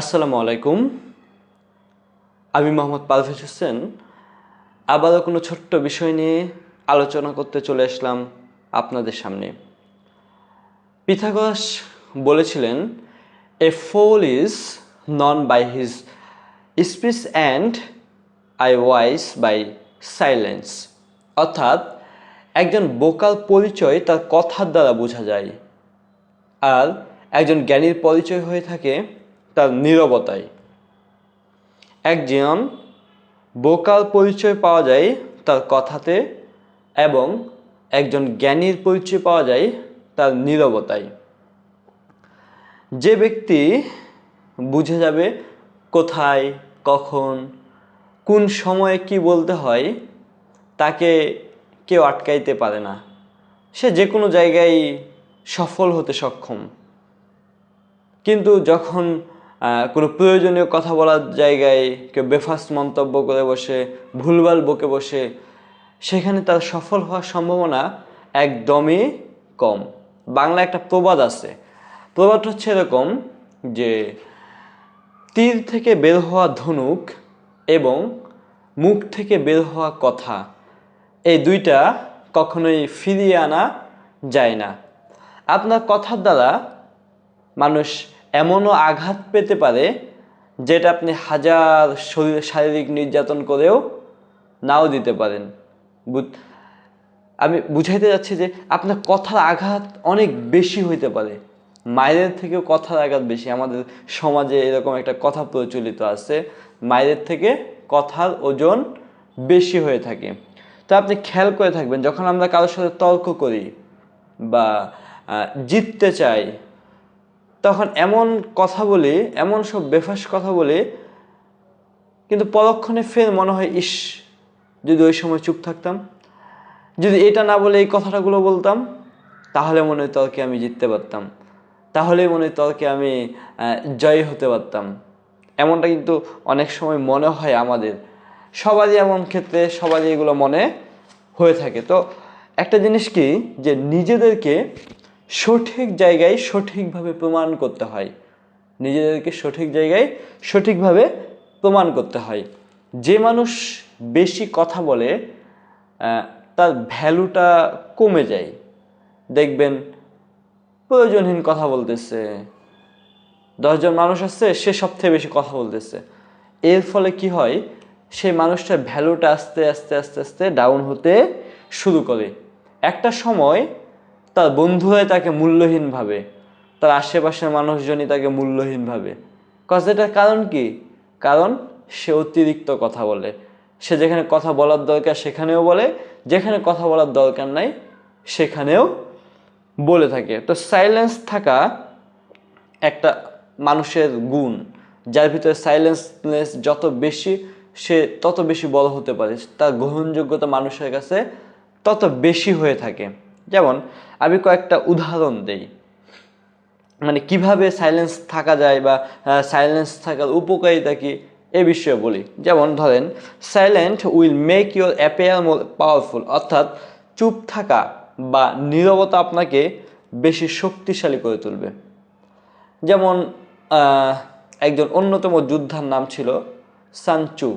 আসসালামু আলাইকুম। আমি মোহাম্মদ পারভেজ হোসেন। আবারও কোনো ছোট্ট বিষয় নিয়ে আলোচনা করতে চলে আসলাম আপনাদের সামনে। পিথাগোরাস বলেছিলেন a fool is known by his speech and a wise by silence অর্থাৎ, একজন বোকাল পরিচয় তার কথার দ্বারা বোঝা যায়। আর একজন জ্ঞানীর পরিচয় হয়ে থাকে তার নীরবতায়। একজন বোকাল পরিচয় পাওয়া যায় তার কথাতে এবং একজন জ্ঞানীর পরিচয় পাওয়া যায় তার নীরবতায়। যে ব্যক্তি বুঝে যাবে কোথায়, কখন, কোন সময়ে কি বলতে হয়, তাকে কেউ আটকাইতে পারে না। সে যে কোনো জায়গায় সফল হতে সক্ষম। কিন্তু যখন কোনো প্রয়োজনীয় কথা বলার জায়গায় কেউ বেফাস মন্তব্য করে বসে, ভুলভাল বকে বসে, সেখানে তার সফল হওয়ার সম্ভাবনা একদমই কম। বাংলা একটা প্রবাদ আছে। প্রবাদটা হচ্ছে এরকম যে, তীর থেকে বের হওয়া ধনুক এবং মুখ থেকে বের হওয়া কথা, এই দুইটা কখনোই ফিরিয়ে আনা যায় না। আপনার কথার দ্বারা মানুষ এমনও আঘাত পেতে পারে যেটা আপনি হাজার শরীর, শারীরিক নির্যাতন করেও নাও দিতে পারেন। আমি বুঝাইতে যাচ্ছি যে আপনার কথার আঘাত অনেক বেশি হইতে পারে। মায়ের থেকেও কথার আঘাত বেশি। আমাদের সমাজে এরকম একটা কথা প্রচলিত আছে মায়ের থেকে কথার ওজন বেশি হয়ে থাকে। তো আপনি খেয়াল করে থাকবেন, যখন আমরা কারোর সাথে তর্ক করি বা জিততে চাই তখন এমন কথা বলে, এমন সব বেফাস কথা বলে, কিন্তু পরক্ষণে ফের মনে হয়, ইস, যদি ওই সময় চুপ থাকতাম, যদি এটা না বলে এই কথাটাগুলো বলতাম, তাহলে মনে হয় তর্কে আমি জিততে পারতাম। তাহলে মনে হয় তর্কে আমি জয়ী হতে পারতাম। এমনটা কিন্তু অনেক সময় মনে হয় আমাদের। সবারই এমন ক্ষেত্রে সবারই এগুলো মনে হয়ে থাকে। তো একটা জিনিস কি, যে নিজেদেরকে সঠিক জায়গায় সঠিকভাবে প্রমাণ করতে হয়। নিজেদেরকে সঠিক জায়গায় সঠিকভাবে প্রমাণ করতে হয়। যে মানুষ বেশি কথা বলে তার ভ্যালুটা কমে যায়। দেখবেন, প্রয়োজনহীন কথা বলতেছে, দশজন মানুষ আছে, সে সব থেকে বেশি কথা বলতেছে। এর ফলে কি হয়, সেই মানুষটার ভ্যালুটা আস্তে আস্তে আস্তে আস্তে ডাউন হতে শুরু করে। একটা সময় তার বন্ধু বন্ধুরাই তাকে মূল্যহীন ভাবে, তার আশেপাশের মানুষজনই তাকে মূল্যহীন ভাবে। কজ এটার কারণ কি? কারণ সে অতিরিক্ত কথা বলে। সে যেখানে কথা বলার দরকার সেখানেও বলে, যেখানে কথা বলার দরকার নাই সেখানেও বলে থাকে। তো সাইলেন্স থাকা একটা মানুষের গুণ, যার ভিতরে সাইলেন্সনেস যত বেশি সে তত বেশি বড় হতে পারে, তার গ্রহণযোগ্যতা মানুষের কাছে তত বেশি হয়ে থাকে। যেমন, আমি কয়েকটা উদাহরণ দেই। মানে কীভাবে সাইলেন্স থাকা যায় বা সাইলেন্স থাকার উপকারিতা কি, এ বিষয়ে বলি। যেমন ধরেন silent will make your appear more powerful অর্থাৎ চুপ থাকা বা নীরবতা আপনাকে বেশি শক্তিশালী করে তুলবে। যেমন একজন অন্যতম যোদ্ধার নাম ছিল সানচু।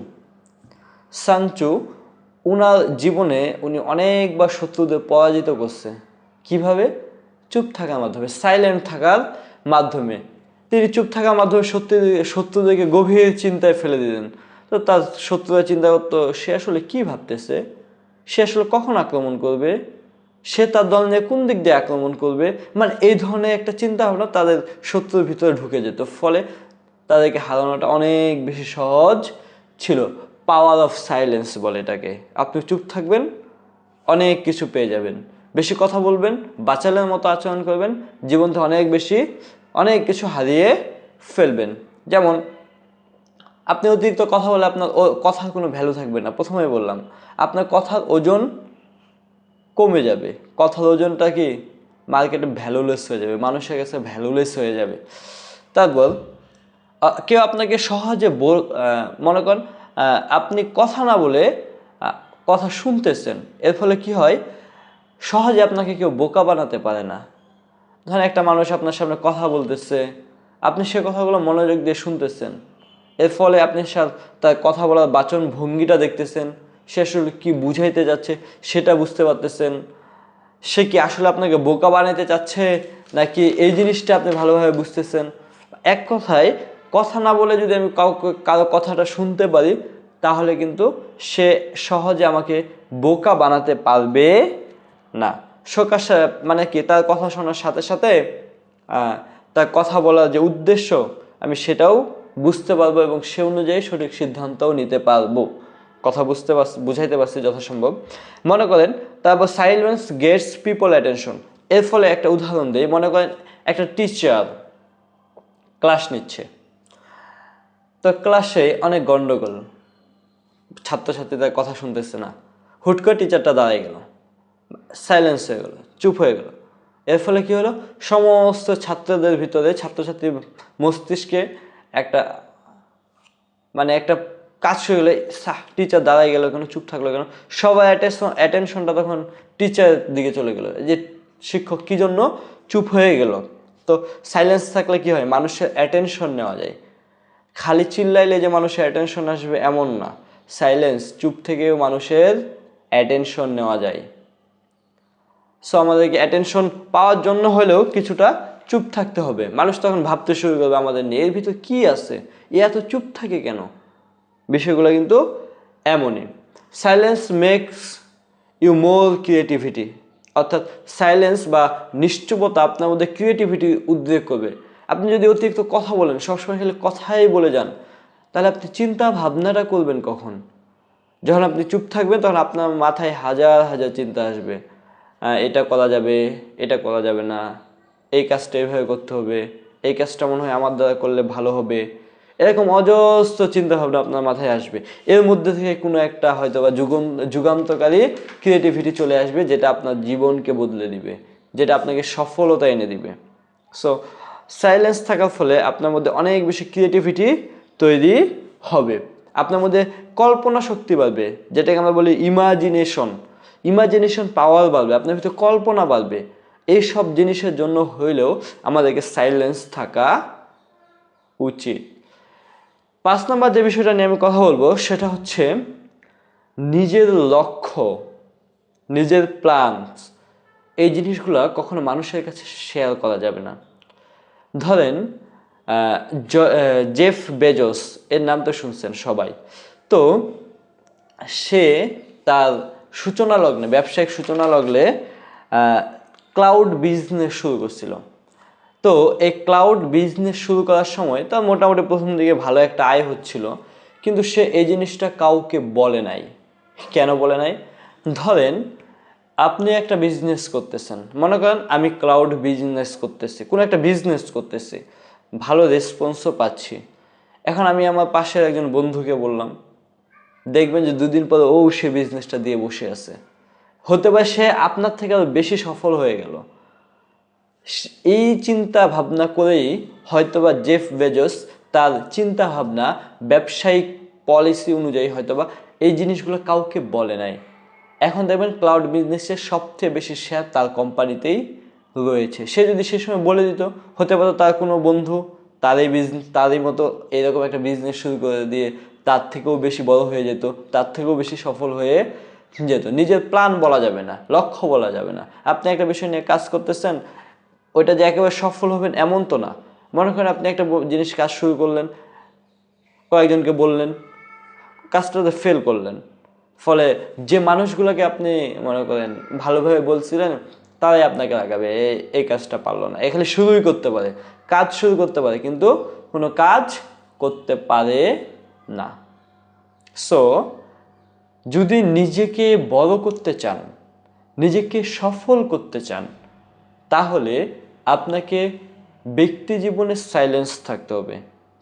সানচু উনার জীবনে উনি অনেকবার শত্রুদের পরাজিত করছে। কীভাবে? চুপ থাকার মাধ্যমে সাইলেন্ট থাকার মাধ্যমে। তিনি চুপ থাকার মাধ্যমে সত্যি শত্রুদেরকে গভীর চিন্তায় ফেলে দিলেন। তো তার শত্রুরা চিন্তা করতো, সে আসলে কি ভাবতেছে? সে আসলে কখন আক্রমণ করবে? সে তার দল নিয়ে কোন দিক দিয়ে আক্রমণ করবে? মানে এই ধরনের একটা চিন্তা ভাবনা তাদের শত্রুর ভিতরে ঢুকে যেত। ফলে তাদেরকে হারানোটা অনেক বেশি সহজ ছিল। পাওয়ার অফ সাইলেন্স বলে এটাকে। আপনি চুপ থাকবেন, অনেক কিছু পেয়ে যাবেন। বেশি কথা বলবেন, বাচালের মতো আচরণ করবেন জীবন থেকে অনেক বেশি, অনেক কিছু হারিয়ে ফেলবেন। যেমন, আপনি অতিরিক্ত কথা বলে আপনার ও, কথার কোনো ভ্যালু থাকবে না। প্রথমেই বললাম, আপনার কথার ওজন কমে যাবে। কথার ওজনটা কি? মার্কেটে ভ্যালুলেস হয়ে যাবে, মানুষের কাছে ভ্যালুলেস হয়ে যাবে। তারপর কেউ আপনাকে সহজে মনে করেন আপনি কথা না বলে কথা শুনতেছেন। এর ফলে কি হয়? সহজে আপনাকে কেউ বোকা বানাতে পারে না। ধরেন একটা মানুষ আপনার সামনে কথা বলতেছে, আপনি সে কথাগুলো মনোযোগ দিয়ে শুনতেছেন। এর ফলে আপনি তার কথা বলার বাচন ভঙ্গিটা দেখতেছেন, সে আসলে কী বুঝাইতে যাচ্ছে সেটা বুঝতে পারতেছেন। সে কি আসলে আপনাকে বোকা বানাইতে চাচ্ছে, নাকি এই জিনিসটা আপনি ভালোভাবে বুঝতেছেন? এক কথায় কথা না বলে যদি আমি কাউকে, কারও কথাটা শুনতে পারি, তাহলে কিন্তু সে সহজে আমাকে বোকা বানাতে পারবে না। সকাশ মানে কি, তার কথা শোনার সাথে সাথে তার কথা বলার যে উদ্দেশ্য, আমি সেটাও বুঝতে পারব এবং সে অনুযায়ী সঠিক সিদ্ধান্তও নিতে পারব। কথা বুঝতে পারছি, বুঝাইতে পারছি যথাসম্ভব। মনে করেন, তারপর সাইলেন্স গেটস পিপল অ্যাটেনশন এর ফলে একটা উদাহরণ দিই, মনে করেন একটা টিচার ক্লাস নিচ্ছে। তো ক্লাসে অনেক গন্ডগোল। ছাত্রছাত্রীদের কথা শুনতেছে না। হুট করে টিচারটা দাঁড়ায় গেল। সাইলেন্স হয়ে গেল, চুপ হয়ে গেল। এর ফলে কি হলো? সমস্ত ছাত্রদের ভিতরে ছাত্রছাত্রীর মস্তিষ্কে একটা মানে একটা কাজ হয়ে গেলে টিচার দাঁড়ায় গেল কেন? চুপ থাকল কেন? সবাই অ্যাটেনশনটা তখন টিচারের দিকে চলে গেল। যে শিক্ষক কী জন্য? চুপ হয়ে গেল। তো সাইলেন্স থাকলে কি হয়? মানুষের অ্যাটেনশন নেওয়া যায়। খালি চিল্লাইলে যে মানুষের অ্যাটেনশন আসবে এমন না। সাইলেন্স চুপ থেকেও মানুষের অ্যাটেনশন নেওয়া যায়। সো আমাদেরকে অ্যাটেনশন পাওয়ার জন্য হলেও কিছুটা চুপ থাকতে হবে। মানুষ তখন ভাবতে শুরু করবে, আমাদের নিয়ে এর ভিতর কী আছে? এ এত চুপ থাকে কেন? বিষয়গুলো কিন্তু এমনই। Silence makes you more creativity অর্থাৎ সাইলেন্স বা নিশ্চুপতা আপনার মধ্যে ক্রিয়েটিভিটি উদ্রেক করবে। আপনি যদি অতিরিক্ত কথা বলেন, সবসময় খালি কথাই বলে যান, তাহলে আপনি চিন্তা ভাবনাটা করবেন কখন? যখন আপনি চুপ থাকবেন, তখন আপনার মাথায় হাজার হাজার চিন্তা আসবে। এটা করা যাবে, এটা করা যাবে না, এই কাজটা এভাবে করতে হবে, এই কাজটা মনে হয় আমার দ্বারা করলে ভালো হবে। এরকম অজস্র চিন্তা ভাবনা আপনার মাথায় আসবে। এর মধ্যে থেকে কোনো একটা হয়তো বা যুগম যুগান্তকারী ক্রিয়েটিভিটি চলে আসবে, যেটা আপনার জীবনকে বদলে দিবে, যেটা আপনাকে সফলতা এনে দিবে। সো সাইলেন্স থাকার ফলে আপনার মধ্যে অনেক বেশি ক্রিয়েটিভিটি তৈরি হবে। আপনার মধ্যে কল্পনা শক্তি বাড়বে, যেটাকে আমরা বলি ইমাজিনেশন ইমাজিনেশন পাওয়ার বাড়বে, আপনার ভিতরে কল্পনা বাড়বে। এই সব জিনিসের জন্য হইলেও আমাদেরকে সাইলেন্স থাকা উচিত। পাঁচ নম্বর যে বিষয়টা নিয়ে আমি কথা বলব, সেটা হচ্ছে নিজের লক্ষ্য, নিজের প্ল্যান এই জিনিসগুলো কখনো মানুষের কাছে শেয়ার করা যাবে না। ধরেন জেফ বেজোস, এর নাম তো শুনছেন সবাই। তো সে তার সূচনা লগ্নে, ব্যবসায়িক সূচনা লগ্নে ক্লাউড বিজনেস শুরু করছিল। তো এই ক্লাউড বিজনেস শুরু করার সময় তার মোটামুটি প্রথম দিকে ভালো একটা আয় হচ্ছিল, কিন্তু সে এই জিনিসটা কাউকে বলে নাই। কেন বলে নাই? ধরেন আপনি একটা বিজনেস করতেছেন। মনে করেন আমি ক্লাউড বিজনেস করতেছি, কোনো একটা বিজনেস করতেছি, ভালো রেসপন্সও পাচ্ছি। এখন আমি আমার পাশের একজন বন্ধুকে বললাম, দেখবেন যে দুদিন পরে ও সে বিজনেসটা দিয়ে বসে আছে। হতে পারে সে আপনার থেকে আরও বেশি সফল হয়ে গেল। এই চিন্তা ভাবনা করেই হয়তোবা জেফ বেজোস তার চিন্তা ভাবনা ব্যবসায়িক পলিসি অনুযায়ী হয়তোবা এই জিনিসগুলো কাউকে বলে নাই। এখন দেখবেন ক্লাউড বিজনেসের সবচেয়ে বেশি শেয়ার তার কোম্পানিতেই রয়েছে। সে যদি সে সময় বলে দিত, হতে পারতো তার কোনো বন্ধু তারই বিজনেস তারই মতো এরকম একটা বিজনেস শুরু করে দিয়ে তার থেকেও বেশি বড় হয়ে যেত, তার থেকেও বেশি সফল হয়ে যেত। নিজের প্ল্যান বলা যাবে না, লক্ষ্য বলা যাবে না। আপনি একটা বিষয় নিয়ে কাজ করতেছেন, ওইটা যে একেবারে সফল হবেন এমন তো না। মনে করেন আপনি একটা জিনিস কাজ শুরু করলেন, কয়েকজনকে বললেন কাজটাতে ফেল করলেন। ফলে যে মানুষগুলোকে আপনি, মনে করেন, ভালোভাবে বলছিলেন, তারাই আপনাকে লাগাবে। "এ- এই কাজটা পারল না। এখানে শুরুই করতে পারে। কাজ শুরু করতে পারে, কিন্তু কোনো কাজ করতে পারে না। সো যদি নিজেকে বড় করতে চান, নিজেকে সফল করতে চান, তাহলে আপনাকে ব্যক্তি জীবনে সাইলেন্স থাকতে হবে,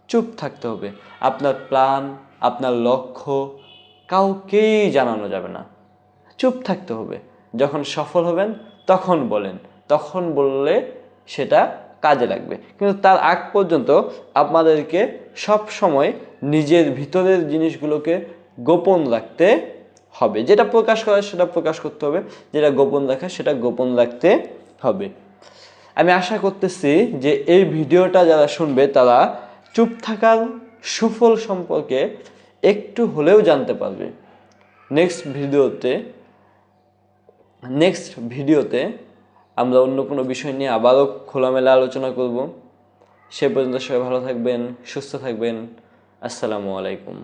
চুপ থাকতে হবে। আপনার প্ল্যান আপনার লক্ষ্য কাউকেই জানানো যাবে না। চুপ থাকতে হবে। যখন সফল হবেন, তখন বলেন। তখন বললে সেটা কাজে লাগবে। কিন্তু তার আগ পর্যন্ত আপনাদেরকে সব সময় নিজের ভিতরের জিনিসগুলোকে গোপন রাখতে হবে। যেটা প্রকাশ করা সেটা প্রকাশ করতে হবে। যেটা গোপন রাখা সেটা গোপন রাখতে হবে। আমি আশা করতেছি যে এই ভিডিওটা যারা শুনবে, তারা চুপ থাকার সুফল সম্পর্কে একটু হলেও জানতে পারবে। নেক্সট ভিডিওতে নেক্সট ভিডিওতে আমরা অন্য কোনো বিষয় নিয়ে আবারও খোলামেলা আলোচনা করব। সে পর্যন্ত সবাই ভালো থাকবেন, সুস্থ থাকবেন। আসসালামু আলাইকুম।